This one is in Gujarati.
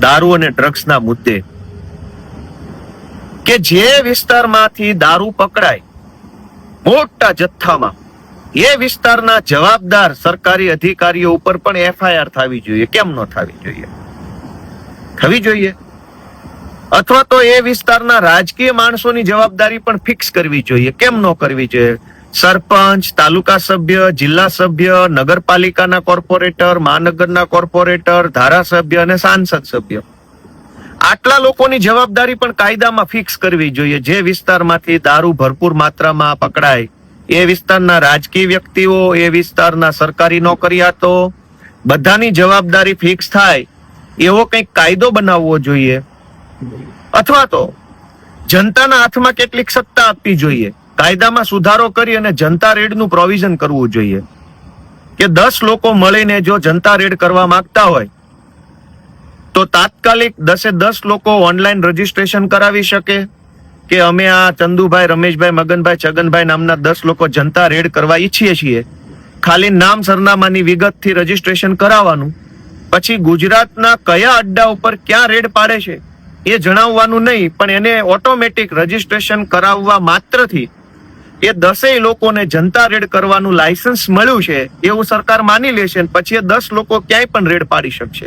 દારૂ અને ડ્રગ્સના મુદ્દે. કે જે વિસ્તારમાંથી દારૂ પકડાય, મોટા જથ્થામાં, એ વિસ્તારના જવાબદાર સરકારી અધિકારીઓ ઉપર પણ એફઆઈઆર થવી જોઈએ. કેમ ન થવી જોઈએ? થવી જોઈએ. અથવા તો એ વિસ્તારના રાજકીય માણસોની જવાબદારી પણ ફિક્સ કરવી જોઈએ. કેમ ન કરવી જોઈએ? સરપંચ, તાલુકા સભ્ય, જિલ્લા સભ્ય, નગરપાલિકાના કોર્પોરેટર, મહાનગરના કોર્પોરેટર, ધારાસભ્ય અને સાંસદ સભ્ય. આટલા લોકોની જવાબદારી પણ કાયદામાં ફિક્સ કરવી જોઈએ. જે વિસ્તારમાંથી દારૂ ભરપૂર માત્રામાં પકડાય, એ વિસ્તારના રાજકીય વ્યક્તિઓ, એ વિસ્તારના સરકારી નોકરિયાતો, બધાની જવાબદારી ફિક્સ થાય, એવો કંઈક કાયદો બનાવવો જોઈએ. અથવા તો જનતાના હાથમાં કેટલીક સત્તા આપવી જોઈએ. કાયદામાં સુધારો કરી અને જનતા રેડનું પ્રોવિઝન કરવું જોઈએ. કે દસ લોકો મળીને જો જનતા રેડ કરવા માંગતા હોય, તો તાત્કાલિક દસે દસ લોકો ઓનલાઈન રજીસ્ટ્રેશન કરાવી શકે. કે અમે આ ચંદુભાઈ, રમેશભાઈ, મગનભાઈ, છગનભાઈ નામના દસ લોકો જનતા રેડ કરવા ઈચ્છીએ છીએ. ખાલી નામ સરનામાની વિગતથી રજીસ્ટ્રેશન કરાવવાનું. પછી ગુજરાતના કયા અડ્ડા ઉપર ક્યાં રેડ પાડે છે એ જણાવવાનું નહીં, પણ એને ઓટોમેટિક રજીસ્ટ્રેશન કરાવવા માત્રથી એ દસેય લોકોને જનતા રેડ કરવાનું લાયસન્સ મળ્યું છે, એવું સરકાર માની લેશે પછી એ દસ લોકો ક્યાંય પણ રેડ પાડી શકશે.